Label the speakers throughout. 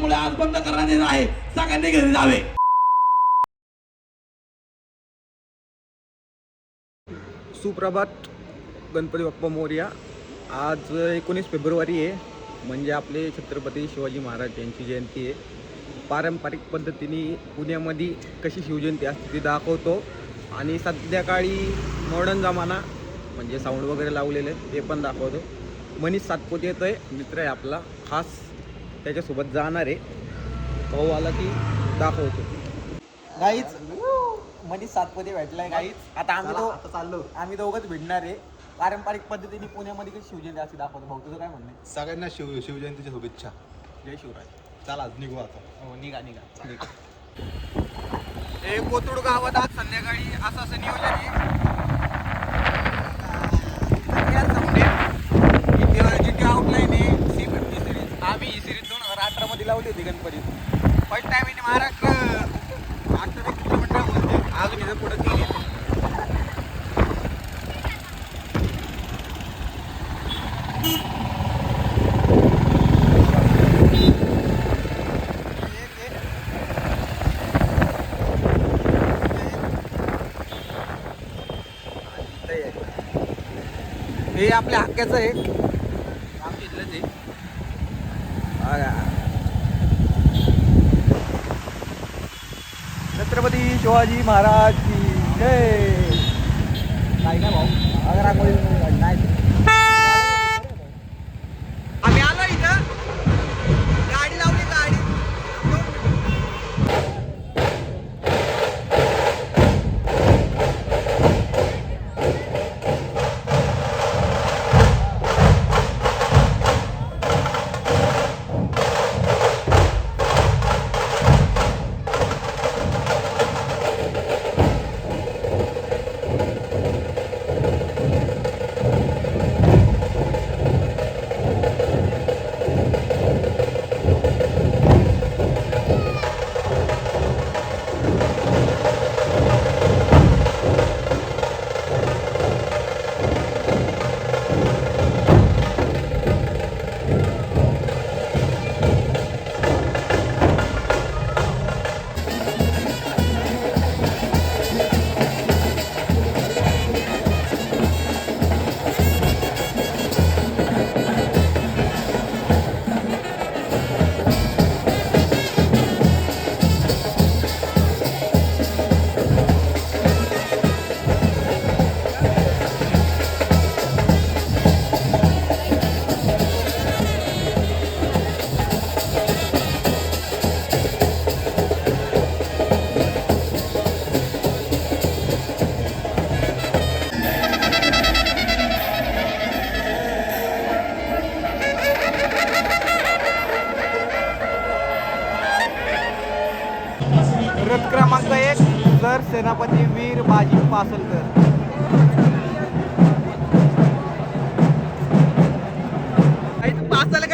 Speaker 1: Police आज बंद करण्यात येणार आहे. सगळ्यांनी घरी जावे.
Speaker 2: सुप्रभात गणपती बाप्पा मोर्या. आज एकोणीस फेब्रुवारी आहे. म्हणजे आपले छत्रपती शिवाजी महाराज यांची जयंती आहे. पारंपरिक पद्धतीने पुण्यामध्ये कशी शिवजयंती असते ती दाखवतो. आणि संध्याकाळी मॉडर्न जमाना म्हणजे साऊंड वगैरे लावलेले ते पण दाखवतो. मनीष सातपोते येतो आहे मित्र आहे आपला. खास त्याच्यासोबत जाणार आहे. भाऊ आला की दाखवतो. गाईच मनीष सातपुते भेटलाय गाईच आता आम्ही तो
Speaker 3: चाललो.
Speaker 2: आम्ही दोघंच भिडणार आहे. पारंपरिक पद्धतीने पुण्यामध्ये कशी शिवजयंती अशी दाखवतो. भाऊ तुझं काय म्हणणं आहे?
Speaker 3: सगळ्यांना शिव शिवजयंतीच्या शुभेच्छा.
Speaker 2: जय शिवराय.
Speaker 3: चला निघू आता.
Speaker 2: हो निघा निघा. निघा. हे कोथरूड गावात आज संध्याकाळी असं असं नियोजन आहे या समजे इथे जी काय आउटलाईन आहे सी फिफ्टी सिरीज आम्ही ही सिरीज दोन हजार अठरामध्ये लावली होती Ganpati. First time in Maharashtra. अठरा किलोमीटर बोलते अजून इथं पुढे केली हे आपल्या हक्क्याचं आहे आमच्या इथलंच आहे बघा. छत्रपती शिवाजी महाराज की जय. काय काय भाऊ? अगर नाही.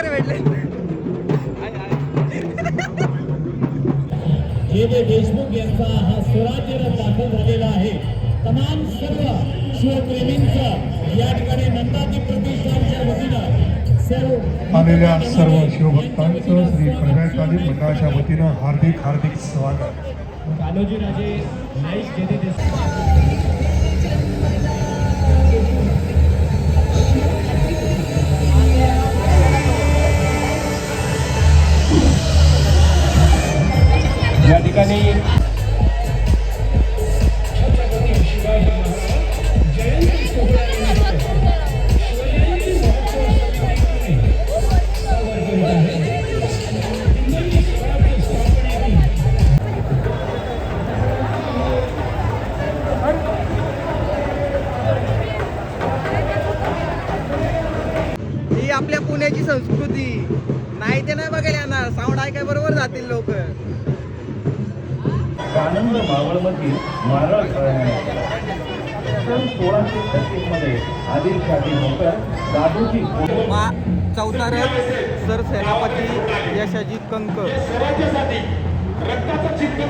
Speaker 2: भेटले
Speaker 4: जे जे देशमुख यांचा हा स्वराज्य रथ दाखल झालेला आहे तमाम सर्व शिवप्रेमींचं या ठिकाणी नंदादी प्रतिष्ठानच्या वतीनं सर्व
Speaker 5: आलेल्या सर्व शिवभक्तांचं श्री मंडळाच्या वतीनं हार्दिक हार्दिक स्वागत.
Speaker 4: कालोजी राजे नाईक जे जे या ठिकाणी
Speaker 2: साऊंड ऐकाय बरोबर जातील लोक
Speaker 6: आनंद मावळमधील महाराज सन सोळाशे छत्तीसमध्ये आदिलशाही नोकर दादोजी
Speaker 2: चौथा रथ सरसेनापती यशाजी कंक
Speaker 7: स्वराज्यासाठी रक्ताचा चिन्ह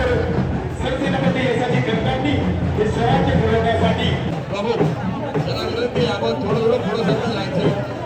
Speaker 7: करत सरसेनापती यशाची गंगांनी हे स्वराज्य मिळवण्यासाठी
Speaker 1: बाबू जरा विनंती आहे, आपण थोडं थोडं थोडं जायचं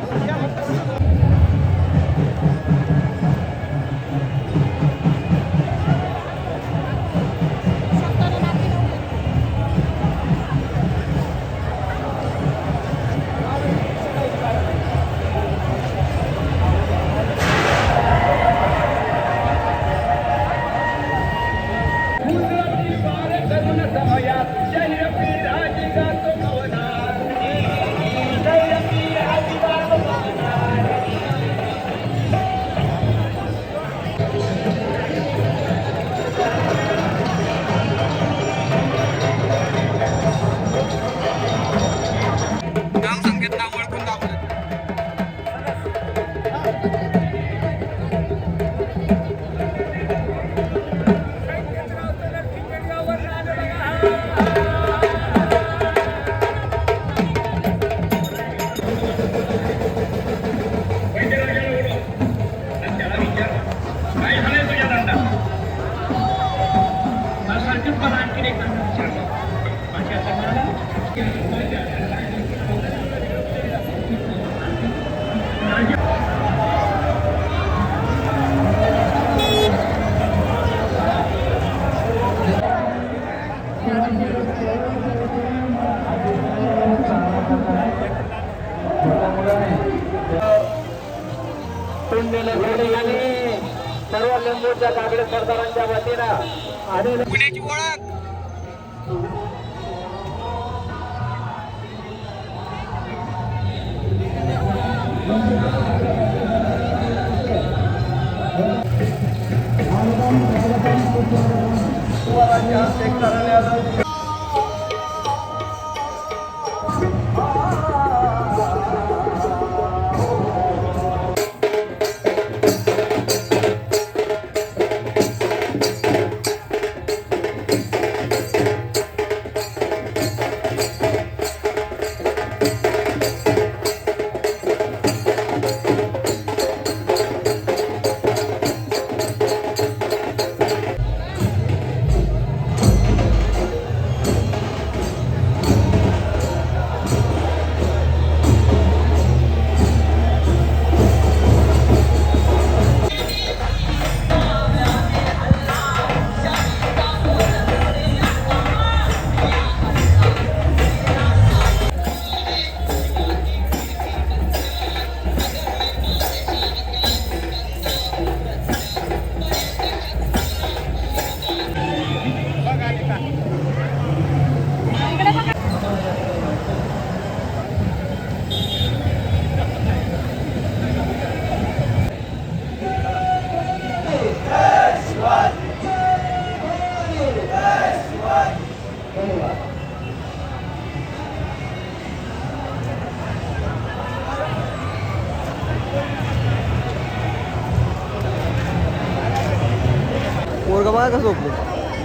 Speaker 2: पोरगा बघा कसं झोपलं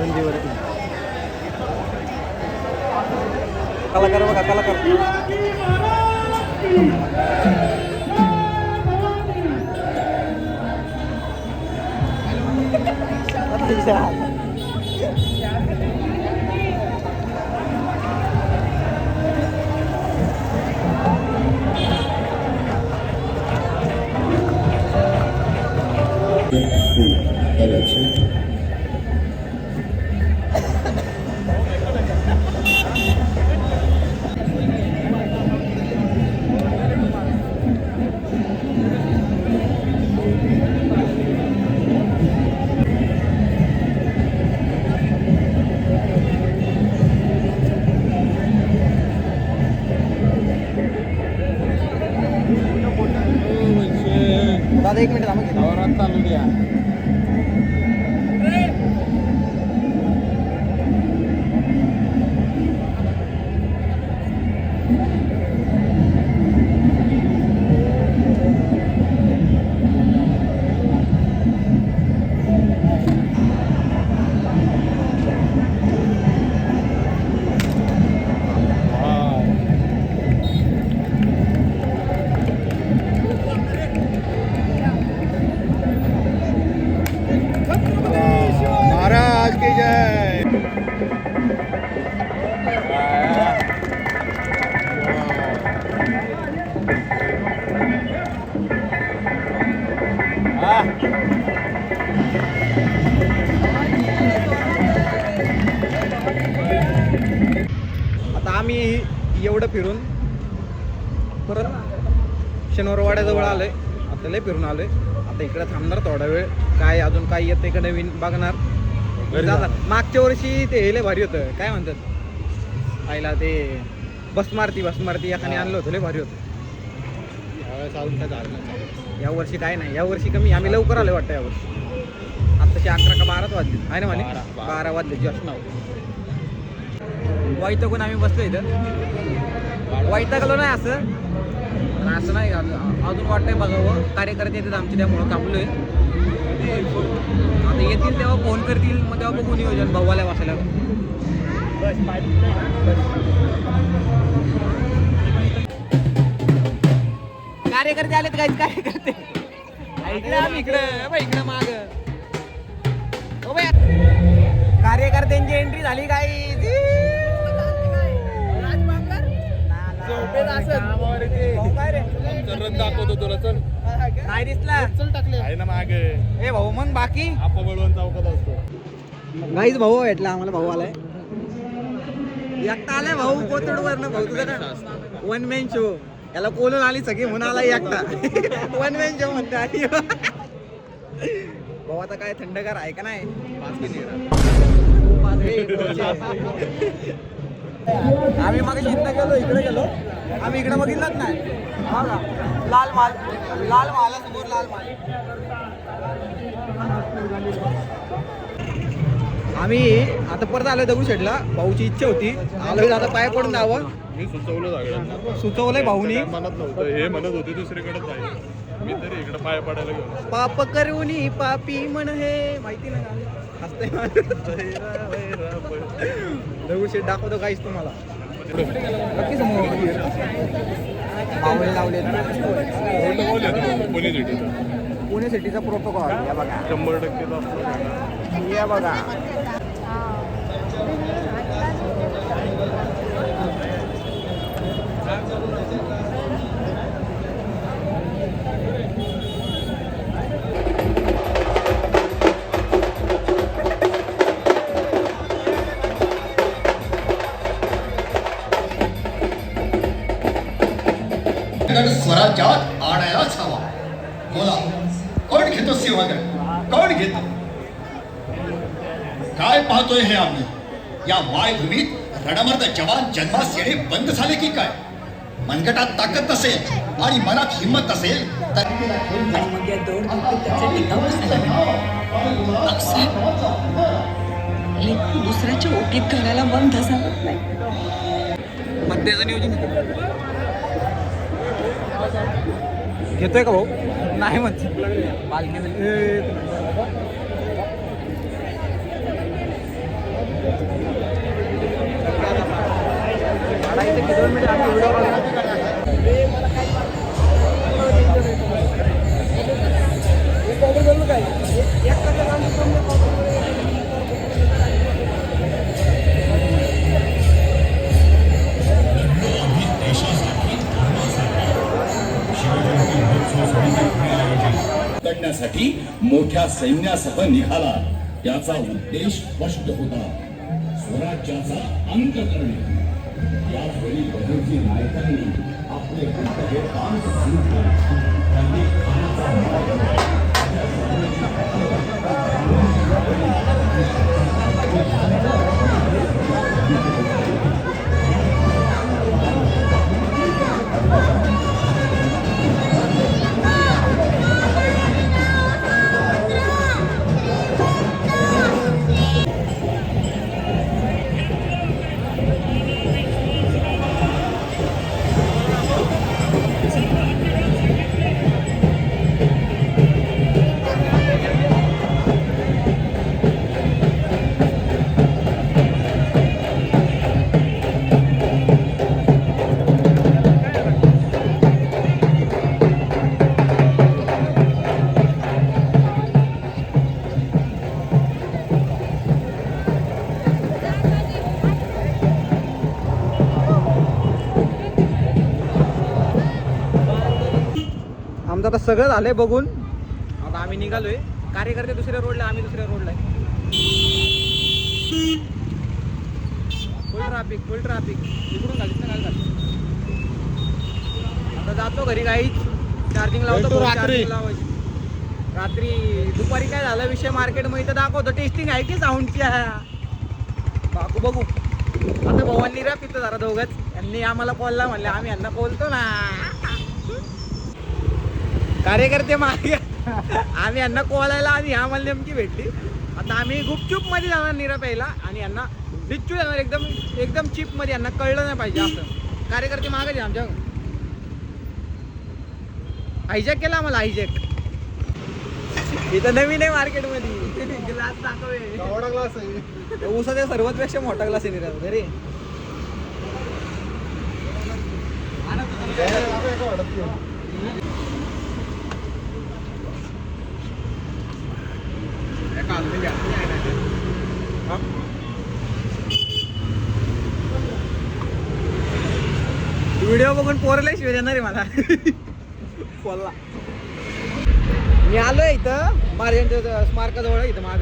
Speaker 2: नंदीवरती कलाकार बघा कलाकार दादा परत शनिवारवाड्याजवळ आलोय. आता लय फिरून आलोय. आता इकडे थांबणार थोडा वेळ. काय अजून काय येतं का नवीन बघणार. जाणार. मागच्या वर्षी ते हे लय भारी होतं. काय म्हणतात? आईला ते बस मारती बस मारती एकाने आणलं होतं लय भारी होतं. या वर्षी काय नाही. या वर्षी कमी. आम्ही लवकर आलोय वाटतं या वर्षी. आत्ताशी अकरा का बाराच वाजले. आहे ना म्हणे बारा वाजले जस्ट नाव वैतकून आम्ही बसलो इथं. वैतागलो नाही असं. पण असं नाही अजून अजून वाटतंय बघावं. कार्यकर्ते येतात आमचे त्यामुळं कापलोय आता येतील तेव्हा फोन करतील मग तेव्हा बघू नियोजन भाऊवाल्या बसायला. कार्यकर्ते आलेत काय कार्यकर्ते. इकडे आम्ही इकडं इकडे माग. कार्यकर्त्यांची एंट्री झाली काय
Speaker 3: दाखवतो तुला चल
Speaker 2: नाही दिसला
Speaker 3: आहे ना मागे
Speaker 2: ए भाऊ मग बाकी
Speaker 3: आपा बळवंत चौकात असतो
Speaker 2: नाहीच भाऊ भेटला आम्हाला भाऊ आलाय. एकटा आलाय भाऊ कोथरूड वरनं भाऊ तुझं ना वन मॅन शो याला कोलून आली सगळी म्हणून आला एकटा. वन मॅन शो म्हणता आणि भाऊ आता काय थंडगार आहे का नाही? आम्ही मग इथं गेलो इकडे गेलो. आम्ही इकडे बघितलंच नाही. हा का? लाल माल लाल मालासमोर लाल माल. आम्ही आता परत आलोय दगडूशेठला भाऊची इच्छा होती. आलोय आता पाय पडून जावं.
Speaker 3: मी सुचवलं सगळ्यांना
Speaker 2: सुचवलंय भाऊनी.
Speaker 3: म्हणत नव्हतं. हे म्हणत होते दुसरीकडे जाईल. मी तरी इकडे पाय पडायला घेऊन
Speaker 2: पाप करुनी पापी म्हण हे. माहिती ना गाणं? दगडूशेठ दाखवतो काहीच तुम्हाला. नक्की समोर मावळे लावले
Speaker 3: पोलीस सिटीचा.
Speaker 2: पुणे सिटीचा प्रोटोकॉल या बघा.
Speaker 3: शंभर टक्के
Speaker 2: या बघा.
Speaker 8: या वायभूमीत रणमर्द जवान जन्मास येणे बंद झाले की काय? मनगटात ताकद नसेल आणि मनात हिंमत नसेल तर
Speaker 9: दुसऱ्याच्या ओटीत घालायला मन धसावत नाही.
Speaker 2: मध्याचं नियोजन घेतोय का भाऊ? नाही म्हणते.
Speaker 7: करण्यासाठी मोठ्या सैन्यासह निघाला. याचा उद्देश स्पष्ट होता. स्वराज्याचा अंत करणे. यावेळी बदलची नायकांनी आपले कर्तव्य काम सुरू केले. त्यांनी खानाचा
Speaker 2: सगळं झालंय बघून. आता आम्ही निघालोय. कार्यकर्ते दुसऱ्या रोडला आम्ही दुसऱ्या रोडला फुल ट्राफिक फुल ट्राफिक इकडून घालीत ना घाल आता जातो घरी काहीच चार्जिंग लावतो
Speaker 3: रात्री.
Speaker 2: charging लावायची. रात्री दुपारी काय झालं विषय मार्केटमध्ये इथं दाखवतो. टेस्टिंग आहे की साऊंडची बाकू बघू. आता भवानी रा तिथं जरा दोघंच. यांनी आम्हाला कॉलला म्हणले आम्ही यांना बोलतो ना. कार्यकर्ते मागे. आम्ही यांना कॉलायला आणि आम्हाला नेमकी भेटली. आता आम्ही गुपचूपमध्ये जाणार निरा प्यायला आणि यांना बिच्चू जाणार एकदम एकदम चिपमध्ये यांना कळलं नाही पाहिजे असं. कार्यकर्ते मागे आमच्या. हायजॅक केला आम्हाला हायजॅक इथं नवीन आहे मार्केटमध्ये. ग्लास दाखवे ऊसाच्या सर्वात पेक्षा मोठा ग्लास आहे निराज घरी. व्हिडिओ बघून पोरला शिवाय देणार आहे मला. बोलला. मी आलोय इथं मार्जनच्या स्मारकाजवळ इथं माग.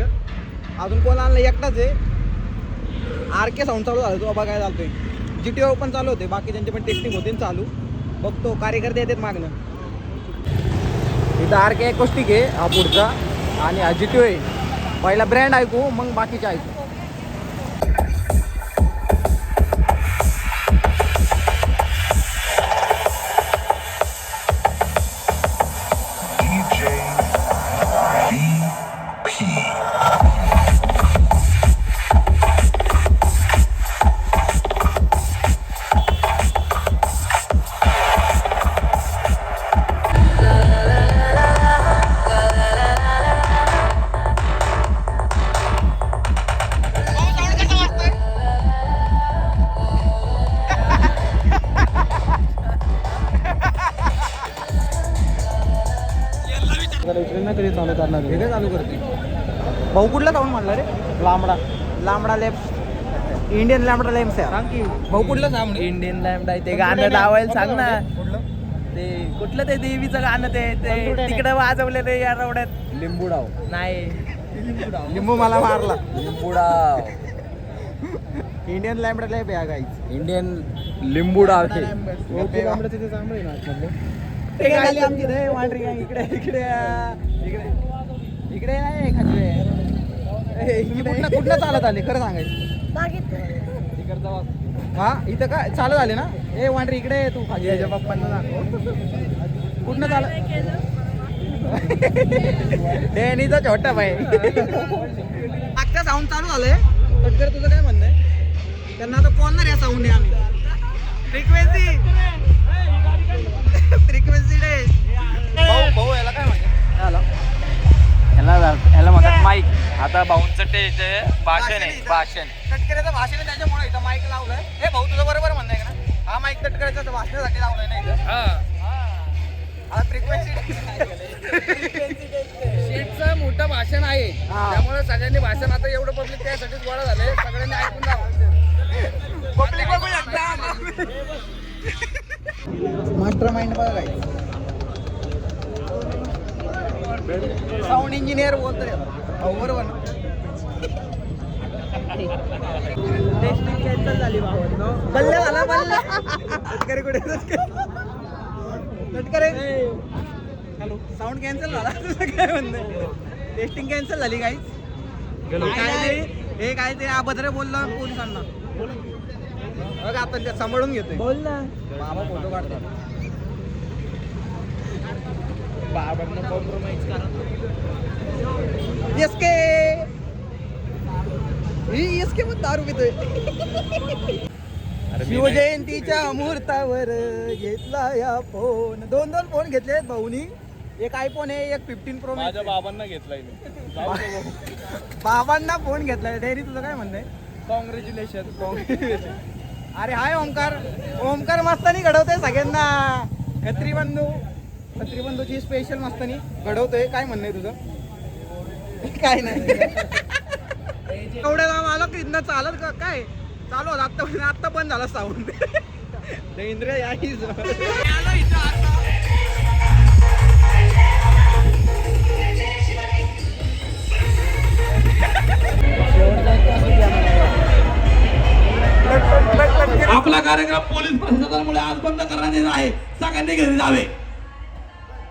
Speaker 2: अजून कोण आणलं? एकटाच आहे. आर के साऊंड चालू झालं तो बाबा काय चालतोय जी टी पण चालू होते बाकी त्यांचे पण टेस्टिंग होते चालू. बघतो कार्यकर्ते येतात मागणं इथं आर के एकोष्टिक आहे हा पुढचा. आणि हा जी टी आहे. पहिला ब्रँड ऐकू मग बाकीचे ऐकू. लांबडा. लांबडा लेफ्ट इंडियन लांबडा लेम्स आहे. भाऊ कुठलं साऊंड
Speaker 10: इंडियन लॅम्ड आहे ते गाणं लावायला सांग ना. ते कुठलं ते देवीचं गाणं ते ते तिकडे वाजवले रे या रवड्यात.
Speaker 2: लिंबूडाव.
Speaker 10: नाही.
Speaker 2: लिंबू मला मारला.
Speaker 10: लिंबूडाव.
Speaker 2: इंडियन लॅम्बडा लेप या गाईच
Speaker 10: इंडियन लिंबूडाव हे
Speaker 2: ते आमची. इकडे इकडे. इकडे. इकडे नाही खाली. ही कुठनं कुठनं चालत आले खरं सांगायचं. हा इथं काय चालत आले ना ए वांढरी इकडे ये तू खाली याच्या पप्पांना दाखव कुठनं चालत डेनीचा छोटा भाई मागचा साऊंड चालू झालंय तटकर तुझं काय म्हणणं आहे त्यांना आता कोणणार या साऊंड आहे आम्ही फ्रिक्वेन्सी फ्रिक्वेन्सी डे भाऊ भाऊ याला काय म्हणतात याला
Speaker 10: ह्याला ह्याला म्हणतात माईक आता भाऊंचं टेस्ट भाषण आहे भाषण
Speaker 2: तटकऱ्याचं भाषण. आहे त्याच्यामुळे इथं माईक लावलंय. हे भाऊ तुझं बरोबर म्हणणं आहे का ना? हा माईक तटकऱ्याचं भाषणासाठी लावलंय ना इथं? हा. आता फ्रिक्वेन्सी
Speaker 10: शेटचं मोठं भाषण आहे. त्यामुळे सगळ्यांनी भाषण आता एवढं पब्लिक त्यासाठीच गोळा झाले. सगळ्यांनी ऐकून
Speaker 2: पब्लिक मास्टर माइंड बघा काय साऊंड इंजिनियर बोलतोय. बरोबर ना टेस्टिंग कॅन्सल झाली बल्ले झाला बल्ले. तटकरे कुठे तटकरे हॅलो. साऊंड कॅन्सल झाला. तुझं काय म्हणणं टेस्टिंग कॅन्सल झाली काय नाही हे काय ते? अभद्र बोललं पोलिसांना. बघ ते सांभाळून घेतोय. बोल ना. बाबा फोटो काढतात.
Speaker 10: बाबांना कॉम्प्रोमाइज करा.
Speaker 2: एस के ही एस के मध्ये दारू पितोय. शिवजयंतीच्या मुहूर्तावर घेतला या फोन दोन दोन फोन घेतले आहेत भाऊनी. एक आयफोन आहे एक फिफ्टीन प्रो
Speaker 3: माझ्या बाबांना घेतलाय मी.
Speaker 2: बाबांना फोन घेतलाय. डेअरी तुझं काय म्हणणं आहे?
Speaker 10: कॉंग्रॅच्युलेशन
Speaker 2: अरे हाय ओमकार ओमकार मस्तानी घडवतोय सगळ्यांना. खत्री बंधू. तरी तुझी स्पेशल मस्तानी घडवतोय. काय म्हणणं आहे तुझं? काय नाही. एवढ्या गाव आलो की इथनं चालत का काय? चालू आता आत्ता आत्ता बंद झाला साऊंड इंद्र याहीच आपला
Speaker 1: कार्यक्रम पोलीस प्रशासनामुळे आज बंद करण्यात येणार आहे. सगळ्यांनी घरी जावे.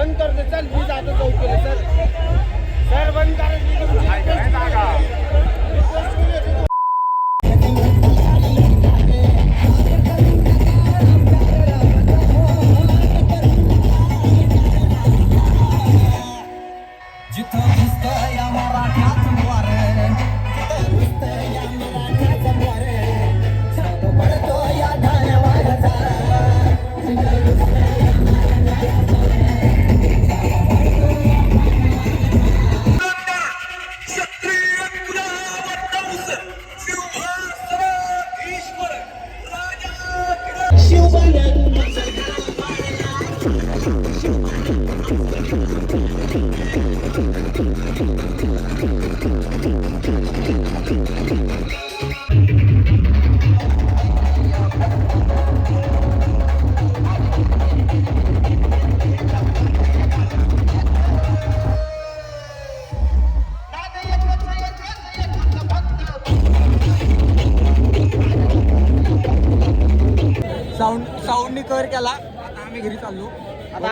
Speaker 2: बंद करतो चल मी जातो चौकीला सर सर बंद करा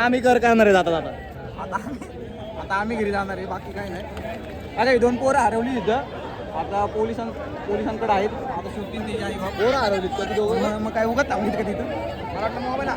Speaker 10: आम्ही कर करणार आहे जाता जाता
Speaker 11: आता आम्ही आता आम्ही घरी जाणार आहे बाकी काही नाही. अरे ही दोन पोरं हरवली तिथं आता पोलिसां पोलिसांकडे आहेत. आता सुटतील तिची आई बाप.
Speaker 10: पोरं हरवलीत कधी दोघं?
Speaker 11: मग मग काय उगत थांबलीत का तिथं? मला वाटलं मोबाईल